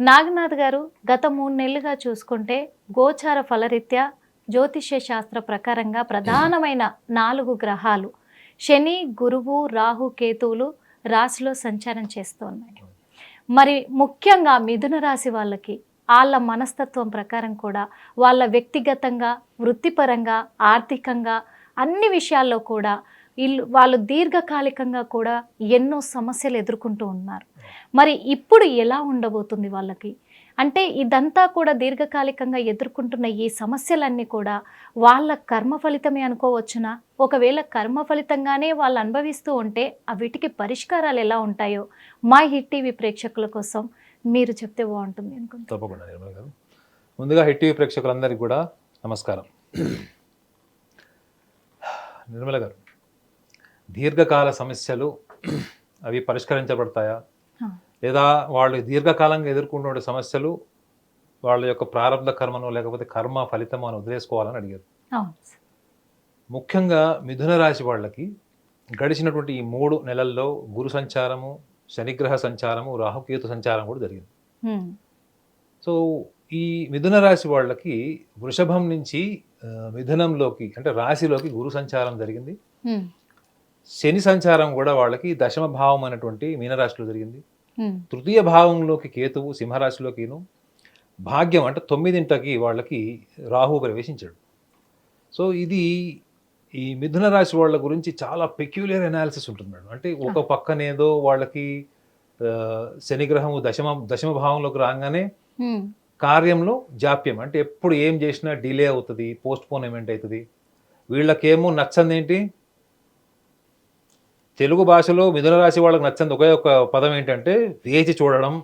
నాగనాథ్ గారు గత మూడు నెలలుగా చూసుకుంటే గోచార ఫలరీత్యా జ్యోతిష్య శాస్త్ర ప్రకారంగా ప్రధానమైన నాలుగు గ్రహాలు శని గురువు రాహు కేతువులు రాశిలో సంచారం చేస్తూ ఉన్నాయి మరి ముఖ్యంగా మిథున రాశి వాళ్ళకి వాళ్ళ మనస్తత్వం ప్రకారం కూడా వాళ్ళ వ్యక్తిగతంగా వృత్తిపరంగా ఆర్థికంగా అన్ని విషయాల్లో కూడా వీళ్ళు వాళ్ళు దీర్ఘకాలికంగా కూడా ఎన్నో సమస్యలు ఎదుర్కొంటూ ఉన్నారు. మరి ఇప్పుడు ఎలా ఉండబోతుంది వాళ్ళకి? అంటే ఇదంతా కూడా దీర్ఘకాలికంగా ఎదుర్కొంటున్న ఈ సమస్యలన్నీ కూడా వాళ్ళ కర్మ ఫలితమే అనుకోవచ్చునా? ఒకవేళ కర్మ ఫలితంగానే వాళ్ళు అనుభవిస్తూ ఉంటే ఆ వీటికి పరిష్కారాలు ఎలా ఉంటాయో మా హిట్ టీవీ ప్రేక్షకుల కోసం మీరు చెప్తే బాగుంటుంది తప్పకుండా గారు. ముందుగా హిట్ టీవీ ప్రేక్షకులందరికీ కూడా నమస్కారం. నిర్మల గారు దీర్ఘకాల సమస్యలు అవి పరిష్కరించబడతాయా. లేదా వాళ్ళు దీర్ఘకాలంగా ఎదుర్కొంటున్న సమస్యలు వాళ్ళ యొక్క ప్రారంభ కర్మను లేకపోతే కర్మ ఫలితము అని వదిలేసుకోవాలని అడిగారు. ముఖ్యంగా మిథున రాశి వాళ్ళకి గడిచినటువంటి ఈ మూడు నెలల్లో గురు సంచారము శనిగ్రహ సంచారము రాహుకేతు సంచారం కూడా జరిగింది. సో ఈ మిథున రాశి వాళ్ళకి వృషభం నుంచి మిథునంలోకి అంటే రాశిలోకి గురు సంచారం జరిగింది. శని సంచారం కూడా వాళ్ళకి దశమ భావం అనేటువంటి మీనరాశిలో జరిగింది. తృతీయ భావంలోకి కేతువు సింహరాశిలోకిను. భాగ్యం అంటే తొమ్మిదింటకి వాళ్ళకి రాహు ప్రవేశించాడు. సో ఇది ఈ మిథున రాశి వాళ్ళ గురించి చాలా పెక్యులర్ అనాలిసిస్ ఉంటుంది మేడం. అంటే ఒక పక్కనేదో వాళ్ళకి శనిగ్రహము దశమ దశమ భావంలోకి రాగానే. కార్యంలో జాప్యం. అంటే ఎప్పుడు ఏం చేసినా డిలే అవుతుంది పోస్ట్ పోన్మెంట్ అవుతుంది వీళ్ళకేమో నచ్చంది ఏంటి తెలుగు భాషలో మిథున రాశి వాళ్ళకి నచ్చంది ఒకే ఒక పదం ఏంటంటే వేచి చూడడం.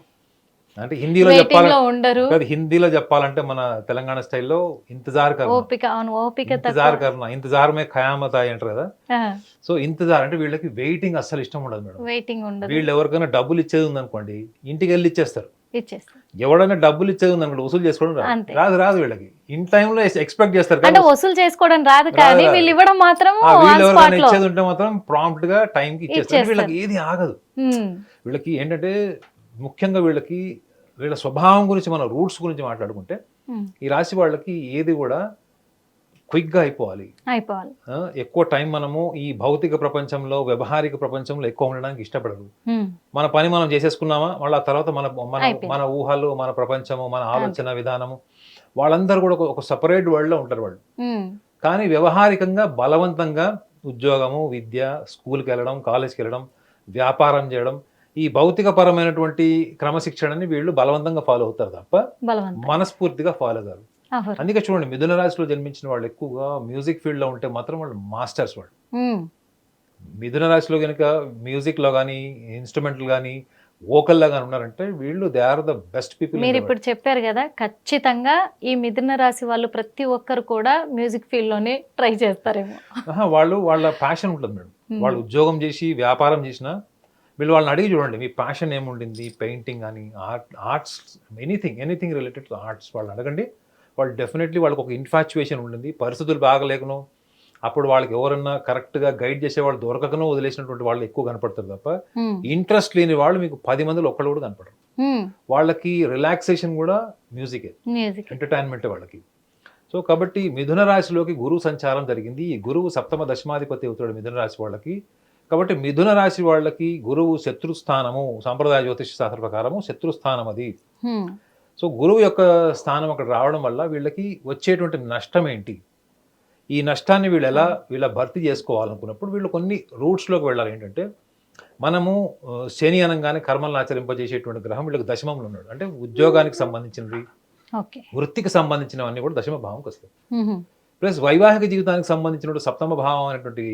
అంటే హిందీలో Waiting చెప్పాలంటే లో ఉండరు. కాదు, హిందీలో చెప్పాలంటే మన తెలంగాణ స్టైల్లో ఇంతజార్ ఇంతజార్ కర్మ. ఇంతజార్ మే ఖయామత్ అంటారు కదా. సో ఇంతజార్ అంటే వీళ్ళకి వెయిటింగ్ అస్సలు ఇష్టం ఉండదు మేడం. వెయిటింగ్ ఉండదు. వీళ్ళు ఎవరికైనా డబ్బులు ఇచ్చేది ఉందనుకోండి ఇంటికి వెళ్ళి ఇచ్చేస్తారు. ఎవడైనా డబ్బులు ఇచ్చేది ఉందనుకోండి వసూలు చేసుకోవడం. రాదు రాదు వీళ్ళకి. ఇన్ టైంలో ఎక్స్పెక్ట్ చేస్తారు అంటే వసూలు చేసుకోవడం రాదు కానీ. వీళ్ళు ఇవ్వడం మాత్రం లో ఇచ్చేది ఉంటే మాత్రం ప్రాంప్ట్గా టైం కి ఇచ్చేస్తారు. వీళ్ళకి ఏది ఆగదు. వీళ్ళకి ఏంటంటే ముఖ్యంగా వీళ్ళకి వీళ్ళ స్వభావం గురించి మనం రూట్స్ గురించి మాట్లాడుకుంటే. ఈ రాశి వాళ్ళకి ఏది కూడా క్విక్గా అయిపోవాలి ఎక్కువ టైం మనము ఈ భౌతిక ప్రపంచంలో వ్యవహారిక ప్రపంచంలో ఎక్కువ ఉండడానికి ఇష్టపడరు హ్మ్. మన పని మనం చేసేసుకున్నామా మళ్ళీ ఆ తర్వాత మన మన. మన ఊహలు మన ప్రపంచము మన ఆలోచన విధానము వాళ్ళందరూ కూడా ఒక- సపరేట్ వరల్డ్లో ఉంటారు వాళ్ళు. కానీ వ్యవహారికంగా బలవంతంగా ఉద్యోగము విద్య స్కూల్కి వెళ్ళడం కాలేజ్కి వెళ్ళడం వ్యాపారం చేయడం ఈ భౌతిక పరమైనటువంటి క్రమశిక్షణని వీళ్ళు బలవంతంగా ఫాలో అవుతారు తప్ప మనస్ఫూర్తిగా ఫాలో కాదు. అందుకే చూడండి మిథున రాశిలో జన్మించిన వాళ్ళు ఎక్కువగా మ్యూజిక్ ఫీల్డ్లో ఉంటే మాత్రం వాళ్ళు మాస్టర్స్ వాళ్ళు. మిథున రాశిలో కనుక మ్యూజిక్లో కానీ ఇన్స్ట్రుమెంట్లు కానీ వోకల్లో కానీ ఉన్నారంటే వీళ్ళు they are the best people మీరు ఇప్పుడు చెప్పారు కదా ఖచ్చితంగా ఈ మిథున రాశి వాళ్ళు ప్రతి ఒక్కరు కూడా మ్యూజిక్ ఫీల్డ్లోనే ట్రై చేస్తారేమో. వాళ్ళు వాళ్ళ ప్యాషన్ ఉంటుంది మేడం. వాళ్ళు ఉద్యోగం చేసి వ్యాపారం చేసినా వీళ్ళు వాళ్ళని అడిగి చూడండి మీ ప్యాషన్ ఏముండింది పెయింటింగ్ కానీ art arts anything anything related to arts వాళ్ళని అడగండి. వాళ్ళు డెఫినెట్లీ వాళ్ళకి ఒక ఇన్ఫాచ్యుయేషన్ ఉండింది పరిస్థితులు బాగలేకనో అప్పుడు వాళ్ళకి ఎవరన్నా కరెక్ట్గా గైడ్ చేసే వాళ్ళు దొరకకనో వదిలేసినటువంటి వాళ్ళు ఎక్కువ కనపడతారు తప్ప. ఇంట్రెస్ట్ లేని వాళ్ళు మీకు పది మందిలో ఒక్కళ్ళు కూడా కనపడరు. వాళ్ళకి రిలాక్సేషన్ కూడా మ్యూజికే. ఎంటర్టైన్మెంట్ వాళ్ళకి. సో కాబట్టి మిథున రాశిలోకి గురువు సంచారం జరిగింది. ఈ గురువు సప్తమ దశమాధిపతి అవుతాడు మిథున రాశి వాళ్ళకి. కాబట్టి మిథున రాశి వాళ్ళకి గురువు శత్రుస్థానము సాంప్రదాయ జ్యోతిష శాస్త్ర ప్రకారము శత్రుస్థానం అది. సో గురువు యొక్క స్థానం అక్కడ రావడం వల్ల వీళ్ళకి వచ్చేటువంటి నష్టం ఏంటి? ఈ నష్టాన్ని వీళ్ళు ఎలా వీళ్ళ భర్తీ చేసుకోవాలనుకున్నప్పుడు వీళ్ళు కొన్ని రూట్స్లోకి వెళ్ళాలి. ఏంటంటే మనము శని అనగానే కర్మలను ఆచరింపజేసేటువంటి గ్రహం వీళ్ళకి దశమంలో ఉన్నాడు. అంటే ఉద్యోగానికి సంబంధించినవి వృత్తికి సంబంధించినవన్నీ కూడా దశమ భావంకి వస్తాయి. ప్లస్ వైవాహిక జీవితానికి సంబంధించిన సప్తమ భావం అనేటువంటి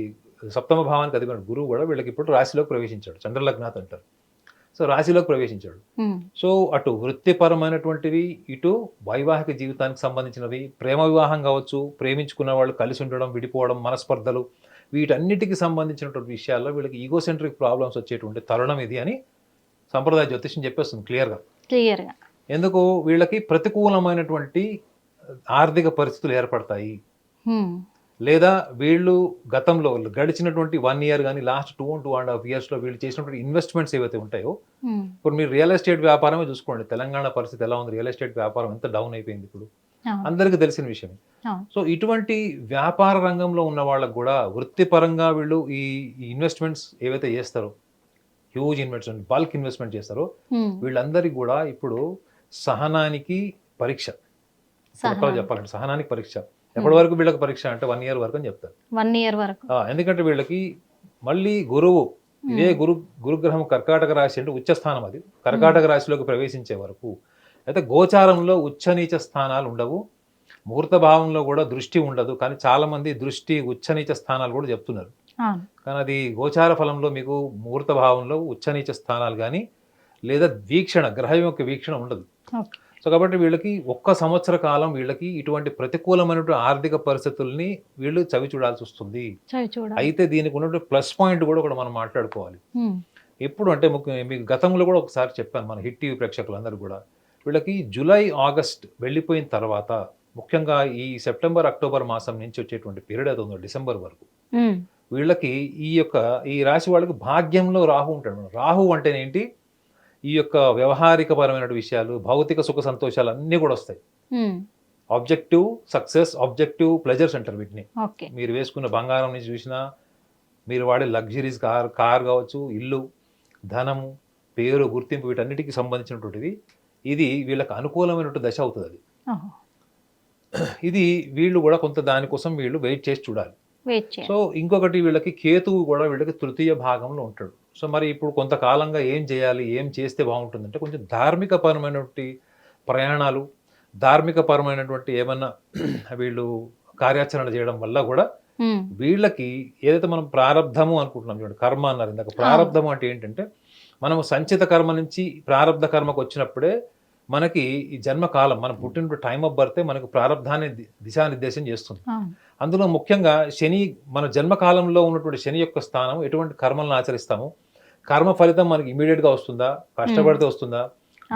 సప్తమ భావానికి అధిపతి గురువు కూడా వీళ్ళకి ఇప్పుడు రాశిలోకి ప్రవేశించాడు. చంద్రలగ్నాథ్ అంటారు. సో రాశిలోకి ప్రవేశించాడు హ్మ్. సో అటు వృత్తిపరమైనటువంటివి ఇటు వైవాహిక జీవితానికి సంబంధించినవి ప్రేమ వివాహం కావచ్చు ప్రేమించుకున్న వాళ్ళు కలిసి ఉండడం విడిపోవడం మనస్పర్ధలు వీటన్నిటికి సంబంధించినటువంటి విషయాల్లో వీళ్ళకి ఈగోసెంట్రిక్ ప్రాబ్లమ్స్ వచ్చేటువంటి తరుణం ఇది అని సంప్రదాయ జ్యోతిష్యం చెప్పేస్తుంది క్లియర్గా క్లియర్గా ఎందుకు వీళ్ళకి ప్రతికూలమైనటువంటి ఆర్థిక పరిస్థితులు ఏర్పడతాయి హ్మ్. లేదా వీళ్ళు గతంలో గడిచినటువంటి వన్ ఇయర్ కానీ last two two and half ఇయర్స్లో వీళ్ళు చేసినటువంటి ఇన్వెస్ట్మెంట్స్ ఏవైతే ఉంటాయో ఉమ్, ఇప్పుడు మీరు రియల్ ఎస్టేట్ వ్యాపారమే చూసుకోండి. తెలంగాణ పరిస్థితి ఎలా ఉంది? రియల్ ఎస్టేట్ వ్యాపారం ఎంత డౌన్ అయిపోయింది ఇప్పుడు? అందరికీ తెలిసిన విషయం అవును. సో ఇటువంటి వ్యాపార రంగంలో ఉన్న వాళ్ళకు కూడా వృత్తిపరంగా వీళ్ళు ఈ ఇన్వెస్ట్మెంట్స్ ఏవైతే చేస్తారో హ్యూజ్ ఇన్వెస్ట్మెంట్ బల్క్ ఇన్వెస్ట్మెంట్ చేస్తారో ఉమ్, వీళ్ళందరికీ కూడా ఇప్పుడు సహనానికి పరీక్ష. చెప్పాలంటే సహనానికి పరీక్ష. ఎప్పటి వరకు వీళ్ళకి పరీక్ష అంటే వన్ ఇయర్ వరకు అని చెప్తారు. వన్ ఇయర్ వరకు. ఎందుకంటే వీళ్ళకి మళ్ళీ గురువు ఇదే గురు గురుగ్రహం కర్కాటక రాశి అంటే ఉచ్చ స్థానం అది. కర్కాటక రాశిలోకి ప్రవేశించే వరకు. అయితే గోచారంలో ఉచ్చ నీచ స్థానాలు ఉండవు. ముహూర్త భావంలో కూడా దృష్టి ఉండదు. కానీ చాలా మంది దృష్టి ఉచ్చ నీచ స్థానాలు కూడా చెప్తున్నారు. కానీ అది గోచార ఫలంలో మీకు ముహూర్త భావంలో ఉచ్చ నీచ స్థానాలు కానీ లేదా వీక్షణ గ్రహం యొక్క వీక్షణ ఉండదు. సో కాబట్టి వీళ్ళకి ఒక్క సంవత్సర కాలం వీళ్ళకి ఇటువంటి ప్రతికూలమైనటువంటి ఆర్థిక పరిస్థితుల్ని వీళ్ళు చవి చూడాల్సి వస్తుంది. అయితే దీనికి ఉన్నటువంటి ప్లస్ పాయింట్ కూడా ఒకటి మనం మాట్లాడుకోవాలి. ఎప్పుడు అంటే మీకు గతంలో కూడా ఒకసారి చెప్పాను మన హిట్ టీవీ ప్రేక్షకులందరూ కూడా. వీళ్ళకి జూలై ఆగస్ట్ వెళ్ళిపోయిన తర్వాత ముఖ్యంగా ఈ సెప్టెంబర్ అక్టోబర్ మాసం నుంచి వచ్చేటువంటి పీరియడ్ అది ఉందో డిసెంబర్ వరకు. వీళ్ళకి ఈ యొక్క ఈ రాశి వాళ్ళకి భాగ్యంలో రాహు ఉంటాడు. రాహు అంటే ఏంటి ఈ యొక్క వ్యవహారిక పరమైన విషయాలు భౌతిక సుఖ సంతోషాలు అన్నీ కూడా వస్తాయి. ఆబ్జెక్టివ్ సక్సెస్ ఆబ్జెక్టివ్ ప్లెజర్స్ అంటారు వీటిని. మీరు వేసుకున్న బంగారం నుంచి చూసినా మీరు వాడే లగ్జరీస్ కార్ కార్ కావచ్చు ఇల్లు ధనము పేరు గుర్తింపు వీటన్నిటికి సంబంధించినటువంటిది. ఇది వీళ్ళకి అనుకూలమైనటువంటి దశ అవుతుంది అది. ఇది వీళ్ళు కూడా కొంత దానికోసం వీళ్ళు వెయిట్ చేసి చూడాలి. సో ఇంకొకటి వీళ్ళకి కేతువు కూడా వీళ్ళకి తృతీయ భాగంలో ఉంటాడు. సో మరి ఇప్పుడు కొంతకాలంగా ఏం చేయాలి ఏం చేస్తే బాగుంటుందంటే కొంచెం ధార్మిక పరమైనటువంటి ప్రయాణాలు ధార్మిక పరమైనటువంటి ఏమన్నా వీళ్ళు కార్యాచరణ చేయడం వల్ల కూడా వీళ్ళకి ఏదైతే మనం ప్రారంధము అనుకుంటున్నాం చూడండి కర్మ అన్నారు ఇందాక. ప్రారంధము అంటే ఏంటంటే మనము సంచిత కర్మ నుంచి ప్రారంధ కర్మకు వచ్చినప్పుడే మనకి ఈ జన్మకాలం మనం పుట్టినప్పుడు టైం ఆఫ్ బర్తే మనకు ప్రారంధాన్ని దిశానిర్దేశం చేస్తుంది. అందులో ముఖ్యంగా శని మన జన్మకాలంలో ఉన్నటువంటి శని యొక్క స్థానం ఎటువంటి కర్మలను ఆచరిస్తాము? కర్మ ఫలితం మనకి immediate గా వస్తుందా? కష్టపడితే వస్తుందా.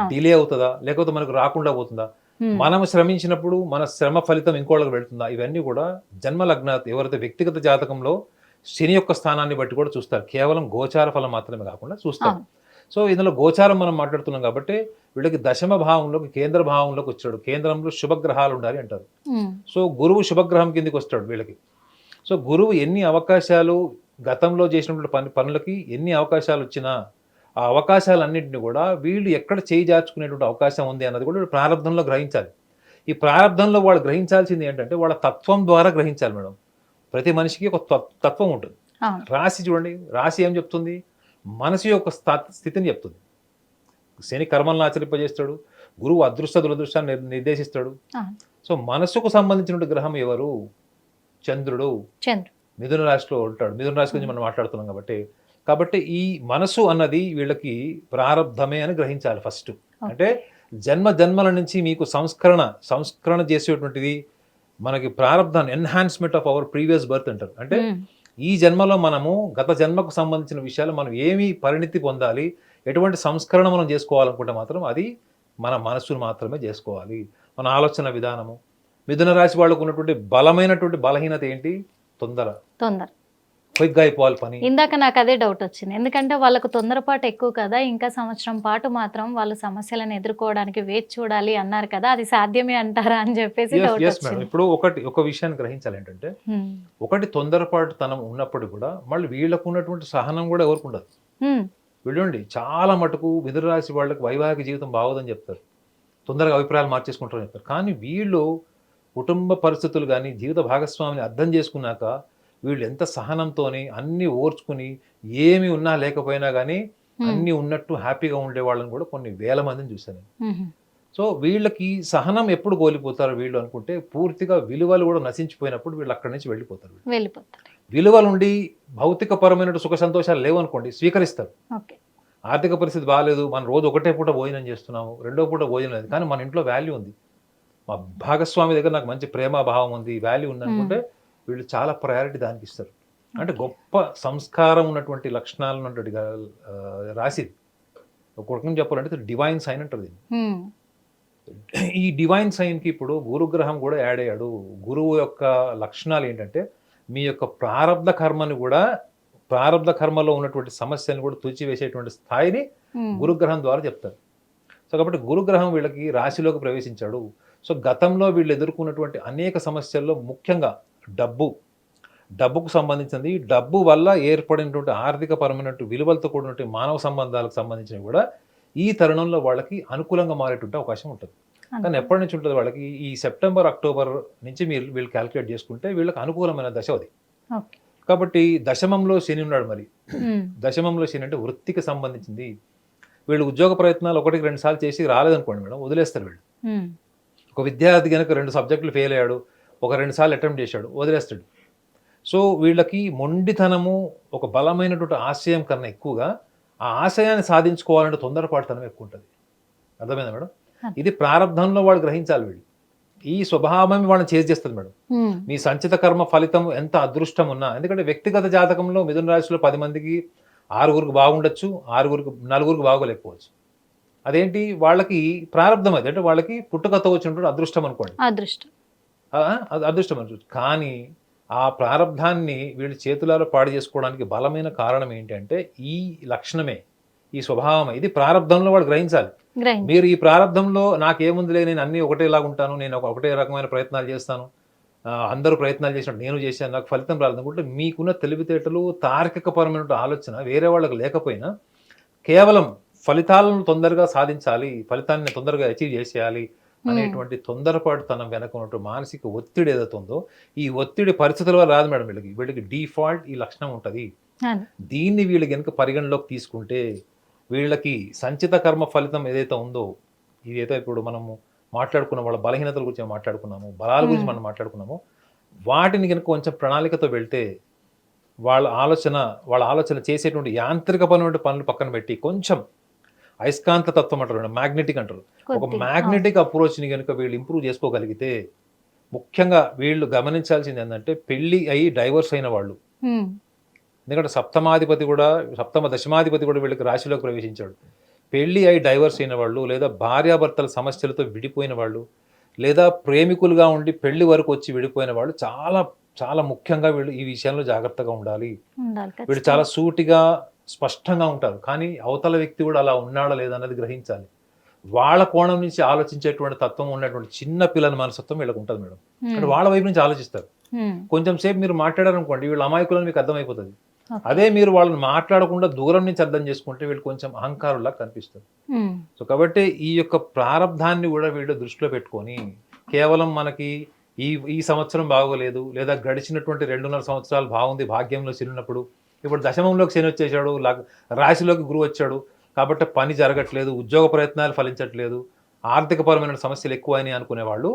డిలే అవుతుందా? లేకపోతే మనకు రాకుండా పోతుందా? మనం శ్రమించినప్పుడు మన శ్రమ ఫలితం ఇంకోళ్ళకి వెళ్తుందా? ఇవన్నీ కూడా జన్మ లగ్న ఎవరైతే వ్యక్తిగత జాతకంలో శని యొక్క స్థానాన్ని బట్టి కూడా చూస్తారు. కేవలం గోచార ఫలం మాత్రమే కాకుండా చూస్తారు. సో ఇందులో గోచారం మనం మాట్లాడుతున్నాం కాబట్టి వీళ్ళకి దశమ భావంలోకి కేంద్ర భావంలోకి వచ్చాడు. కేంద్రంలో శుభగ్రహాలు ఉండాలి అంటారు. సో గురువు శుభగ్రహం కిందికి వస్తాడు వీళ్ళకి. సో గురువు ఎన్ని అవకాశాలు గతంలో చేసినటువంటి పని పనులకి ఎన్ని అవకాశాలు వచ్చినా ఆ అవకాశాలన్నింటినీ కూడా వీళ్ళు ఎక్కడ చేయి జార్చుకునేటువంటి అవకాశం ఉంది అన్నది కూడా వీళ్ళు ప్రారంభంలో గ్రహించాలి. ఈ ప్రారంభంలో వాళ్ళు గ్రహించాల్సింది ఏంటంటే వాళ్ళ తత్వం ద్వారా గ్రహించాలి మేడం. ప్రతి మనిషికి ఒక తత్- తత్వం ఉంటుంది. రాశి చూడండి. రాశి ఏం చెప్తుంది? మనసు యొక్క స్థా- స్థితిని చెప్తుంది. శని కర్మలను ఆచరింపజేస్తాడు. గురువు అదృష్ట దురదృష్టాన్ని నిర్- నిర్దేశిస్తాడు. సో మనసుకు సంబంధించిన గ్రహం ఎవరు? చంద్రుడు. చంద్రు మిథున రాశిలో ఉంటాడు. మిథున రాశి గురించి మనం మాట్లాడుతున్నాం కాబట్టి. కాబట్టి ఈ మనసు అన్నది వీళ్ళకి ప్రారంధమే అని గ్రహించాలి ఫస్ట్. అంటే జన్మ జన్మల నుంచి మీకు సంస్కరణ సంస్కరణ చేసేటువంటిది మనకి ప్రారంధాన్ని enhancement of our previous birth అంటారు. అంటే ఈ జన్మలో మనము గత జన్మకు సంబంధించిన విషయాలు మనం ఏమి పరిణితి పొందాలి ఎటువంటి సంస్కరణ మనం చేసుకోవాలనుకుంటే మాత్రం అది మన మనస్సును మాత్రమే చేసుకోవాలి. మన ఆలోచన విధానము. మిథున రాశి వాళ్ళకు ఉన్నటువంటి బలమైనటువంటి బలహీనత ఏంటి? తొందర. తొందర. క్విక్గా అయిపోవాలి పని. ఇందాక నాకు అదే డౌట్ వచ్చింది. ఎందుకంటే వాళ్ళకు తొందరపాటు ఎక్కువ కదా ఇంకా సంవత్సరం పాటు మాత్రం వాళ్ళు సమస్యలను ఎదుర్కోవడానికి వేచి చూడాలి అన్నారు కదా అది సాధ్యమే అంటారా అని చెప్పేసి డౌట్ ఇప్పుడు ఒకటి ఒక విషయాన్ని గ్రహించాలి ఏంటంటే ఒకటి తొందరపాటు తనం ఉన్నప్పుడు కూడా మళ్ళీ వీళ్ళకు ఉన్నటువంటి సహనం కూడా ఎవరికి ఉండదు. వీళ్ళండి చాలా మటుకు మిథున రాశి వాళ్ళకి వైవాహిక జీవితం బాగోదని చెప్తారు. తొందరగా అభిప్రాయాలు మార్చేసుకుంటారని చెప్తారు. కానీ వీళ్ళు కుటుంబ పరిస్థితులు కానీ జీవిత భాగస్వామిని అర్థం చేసుకున్నాక వీళ్ళు ఎంత సహనంతోని అన్ని ఓర్చుకుని ఏమి ఉన్నా లేకపోయినా కానీ అన్ని ఉన్నట్టు హ్యాపీగా ఉండే వాళ్ళని కూడా కొన్ని వేల మందిని చూశాను సో వీళ్ళకి సహనం ఎప్పుడు కోల్పోతారు వీళ్ళు అనుకుంటే పూర్తిగా విలువలు కూడా నశించిపోయినప్పుడు వీళ్ళు అక్కడి నుంచి వెళ్ళిపోతారు వెళ్ళిపోతారు. విలువలు ఉండి భౌతిక పరమైన సుఖ సంతోషాలు లేవనుకోండి స్వీకరిస్తారు. ఆర్థిక పరిస్థితి బాగాలేదు మనం రోజు ఒకటే పూట భోజనం చేస్తున్నాము రెండో పూట భోజనం లేదు కానీ మన ఇంట్లో వాల్యూ ఉంది. మా భాగస్వామి దగ్గర నాకు మంచి ప్రేమ భావం ఉంది వాల్యూ ఉంది అనుకుంటే వీళ్ళు చాలా ప్రయారిటీ దానికి ఇస్తారు. అంటే గొప్ప సంస్కారం ఉన్నటువంటి లక్షణాలు ఉన్నటువంటి ఇది. ఒక చెప్పాలంటే డివైన్ సైన్ అంటారు దీన్ని. ఈ డివైన్ సైన్కి ఇప్పుడు గురుగ్రహం కూడా యాడ్ అయ్యాడు. గురువు యొక్క లక్షణాలు ఏంటంటే మీ యొక్క ప్రారంధ కర్మని కూడా ప్రారంధ కర్మలో ఉన్నటువంటి సమస్యలను కూడా తుచివేసేటువంటి స్థాయిని గురుగ్రహం ద్వారా చెప్తారు. సో కాబట్టి గురుగ్రహం వీళ్ళకి రాశిలోకి ప్రవేశించాడు. సో గతంలో వీళ్ళు ఎదుర్కొన్నటువంటి అనేక సమస్యల్లో ముఖ్యంగా డబ్బు డబ్బుకు సంబంధించింది. డబ్బు వల్ల ఏర్పడినటువంటి ఆర్థిక పరమైనటువంటి విలువలతో కూడినటువంటి మానవ సంబంధాలకు సంబంధించినవి కూడా ఈ తరుణంలో వాళ్ళకి అనుకూలంగా మారేటువంటి అవకాశం ఉంటుంది. కానీ ఎప్పటి నుంచి ఉంటుంది వాళ్ళకి? ఈ సెప్టెంబర్ అక్టోబర్ నుంచి మీరు వీళ్ళు క్యాలిక్యులేట్ చేసుకుంటే వీళ్ళకి అనుకూలమైన దశ అది. కాబట్టి దశమంలో శని ఉన్నాడు మరి. దశమంలో శని అంటే వృత్తికి సంబంధించింది. వీళ్ళు ఉద్యోగ ప్రయత్నాలు ఒకటికి రెండు సార్లు చేసి రాలేదనుకోండి మేడం వదిలేస్తారు వీళ్ళు. ఒక విద్యార్థి కనుక రెండు సబ్జెక్టులు ఫెయిల్ అయ్యాడు ఒక రెండు సార్లు అటెంప్ట్ చేశాడు వదిలేస్తాడు. సో వీళ్ళకి మొండితనము ఒక బలమైనటువంటి ఆశయం కన్నా ఎక్కువగా ఆ ఆశయాన్ని సాధించుకోవాలంటే తొందరపాటుతనం ఎక్కువ ఉంటుంది అర్థమైందా మేడం? ఇది ప్రారంభంలో వాళ్ళు గ్రహించాలి వీళ్ళు. ఈ స్వభావం వాళ్ళని చేసి చేస్తుంది మేడం. మీ సంచిత కర్మ ఫలితం ఎంత అదృష్టం ఉన్నా ఎందుకంటే వ్యక్తిగత జాతకంలో మిథున రాశిలో పది మందికి ఆరుగురికి బాగుండొచ్చు ఆరుగురికి నలుగురికి బాగోలేకపోవచ్చు. అదేంటి? వాళ్ళకి ప్రారంధం అది. అంటే వాళ్ళకి పుట్టుకతో వచ్చినటువంటి అదృష్టం అనుకోండి. అదృష్టం. అదృష్టం కానీ ఆ ప్రారంధాన్ని వీళ్ళు చేతులారా పాడు చేసుకోవడానికి బలమైన కారణం ఏంటంటే ఈ లక్షణమే ఈ స్వభావమే. ఇది ప్రారంధంలో వాడు గ్రహించాలి. గ్రహించి మీరు ఈ ప్రారంధంలో నాకేముందిలే నేను అన్ని ఒకటేలాగా ఉంటాను నేను ఒక ఒకటే రకమైన ప్రయత్నాలు చేస్తాను అందరూ ప్రయత్నాలు చేసినట్టు నేను చేశాను నాకు ఫలితం రాలేదు అనుకుంటే మీకున్న తెలివితేటలు తార్కికపరమైన ఆలోచన వేరే వాళ్ళకి లేకపోయినా కేవలం ఫలితాలను తొందరగా సాధించాలి ఫలితాన్ని తొందరగా అచీవ్ చేసేయాలి అనేటువంటి తొందరపాటుతనం వెనక ఉన్నటువంటి మానసిక ఒత్తిడి ఏదైతే ఉందో ఈ ఒత్తిడి పరిస్థితుల వల్ల రాదు మేడం వీళ్ళకి వీళ్ళకి డిఫాల్ట్ ఈ లక్షణం ఉంటుంది. దీన్ని వీళ్ళు కనుక పరిగణలోకి తీసుకుంటే వీళ్ళకి సంచిత కర్మ ఫలితం ఏదైతే ఉందో ఇదైతే ఇప్పుడు మనము మాట్లాడుకున్న వాళ్ళ బలహీనతల గురించి మాట్లాడుకున్నాము బలాల గురించి. మనం మాట్లాడుకున్నాము వాటిని కనుక కొంచెం ప్రణాళికతో వెళ్తే వాళ్ళ ఆలోచన వాళ్ళ ఆలోచన చేసేటువంటి యాంత్రికపరమైన పనులు పక్కన పెట్టి కొంచెం అయస్కాంత తత్వం అంటారు మ్యాగ్నెటిక్ అంటారు. ఒక. మ్యాగ్నెటిక్ అప్రోచ్ని కనుక వీళ్ళు ఇంప్రూవ్ చేసుకోగలిగితే ముఖ్యంగా వీళ్ళు గమనించాల్సింది ఏంటంటే పెళ్ళి అయ్యి డైవర్స్ అయిన వాళ్ళు. ఎందుకంటే సప్తమాధిపతి కూడా సప్తమ దశమాధిపతి కూడా వీళ్ళకి రాశిలోకి ప్రవేశించాడు. పెళ్ళి అయి డైవర్స్ అయిన వాళ్ళు లేదా భార్యాభర్తల సమస్యలతో విడిపోయిన వాళ్ళు లేదా ప్రేమికులుగా ఉండి పెళ్ళి వరకు వచ్చి విడిపోయిన వాళ్ళు చాలా చాలా ముఖ్యంగా వీళ్ళు ఈ విషయంలో జాగ్రత్తగా ఉండాలి. వీళ్ళు. చాలా సూటిగా స్పష్టంగా ఉంటారు. కానీ అవతల వ్యక్తి కూడా అలా ఉన్నాడా లేదా అన్నది గ్రహించాలి. వాళ్ళ కోణం నుంచి ఆలోచించేటువంటి తత్వం ఉన్నటువంటి చిన్న పిల్లల మనస్తత్వం వీళ్ళకి ఉంటుంది మేడం. అంటే వాళ్ళ వైపు నుంచి ఆలోచిస్తారు. కొంచెం సేపు మీరు మాట్లాడారనుకోండి వీళ్ళ అమాయకులని మీకు అర్థమైపోతుంది. అదే మీరు వాళ్ళని మాట్లాడకుండా దూరం నుంచి అర్థం చేసుకుంటే వీళ్ళు కొంచెం అహంకారులా కనిపిస్తారు. సో కాబట్టి ఈ యొక్క ప్రారంధాన్ని కూడా వీళ్ళు దృష్టిలో పెట్టుకొని కేవలం మనకి ఈ ఈ సంవత్సరం బాగోలేదు లేదా గడిచినటువంటి రెండున్నర సంవత్సరాలు బాగుంది భాగ్యంలో శనినప్పుడు ఇప్పుడు దశమంలోకి శని వచ్చేసాడు రాశిలోకి గురువు వచ్చాడు. కాబట్టి పని జరగట్లేదు ఉద్యోగ ప్రయత్నాలు ఫలించట్లేదు ఆర్థికపరమైన సమస్యలు ఎక్కువ అని అనుకునే వాళ్ళు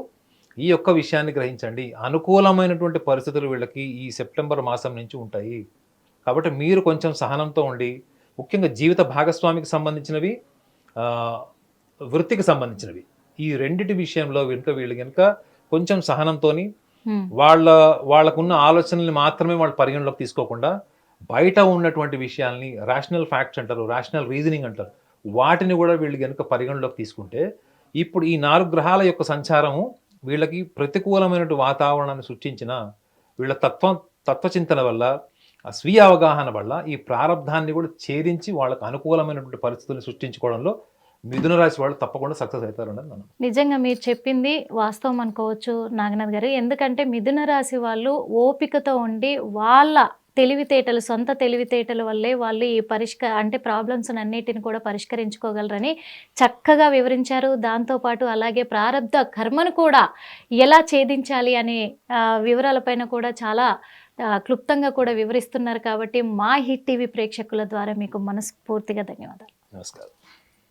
ఈ యొక్క విషయాన్ని గ్రహించండి. అనుకూలమైనటువంటి పరిస్థితులు వీళ్ళకి ఈ సెప్టెంబర్ మాసం నుంచి ఉంటాయి. కాబట్టి మీరు కొంచెం సహనంతో ఉండి ముఖ్యంగా జీవిత భాగస్వామికి సంబంధించినవి ఆ, వృత్తికి సంబంధించినవి ఈ రెండిటి విషయంలో కనుక వీళ్ళు కనుక కొంచెం సహనంతోని ఉమ్, వాళ్ళ వాళ్ళకున్న ఆలోచనల్ని మాత్రమే వాళ్ళు పరిగణలోకి తీసుకోకుండా బయట ఉన్నటువంటి విషయాల్ని రేషనల్ ఫ్యాక్ట్స్ అంటారు రేషనల్ రీజనింగ్ అంటారు. వాటిని కూడా వీళ్ళు కనుక పరిగణలోకి తీసుకుంటే ఇప్పుడు ఈ నాలుగు గ్రహాల యొక్క సంచారము వీళ్ళకి ప్రతికూలమైనటువంటి వాతావరణాన్ని సృష్టించిన వీళ్ళ తత్వం తత్వచింతన వల్ల స్వీయ అవగాహన వల్ల ఈ ప్రారంధాన్ని కూడా ఛేదించి వాళ్ళకు అనుకూలమైనటువంటి పరిస్థితులను సృష్టించుకోవడంలో మిథున రాశి వాళ్ళు తప్పకుండా సక్సెస్ అవుతారని మనం. నిజంగా మీరు చెప్పింది వాస్తవం అనుకోవచ్చు నాగనాథ్ గారు. ఎందుకంటే మిథున రాశి వాళ్ళు ఓపికతో ఉండి వాళ్ళ తెలివితేటలు సొంత తెలివితేటల వల్లే వాళ్ళు ఈ పరిష్క అంటే ప్రాబ్లమ్స్ అన్నిటిని కూడా పరిష్కరించుకోగలరని చక్కగా వివరించారు. దాంతోపాటు అలాగే ప్రారంధ కర్మను కూడా ఎలా ఛేదించాలి అనే వివరాలపైన కూడా చాలా క్లుప్తంగా కూడా వివరిస్తున్నారు కాబట్టి మా హిట్ టీవీ ప్రేక్షకుల ద్వారా మీకు మనస్ఫూర్తిగా ధన్యవాదాలు. నమస్కారం.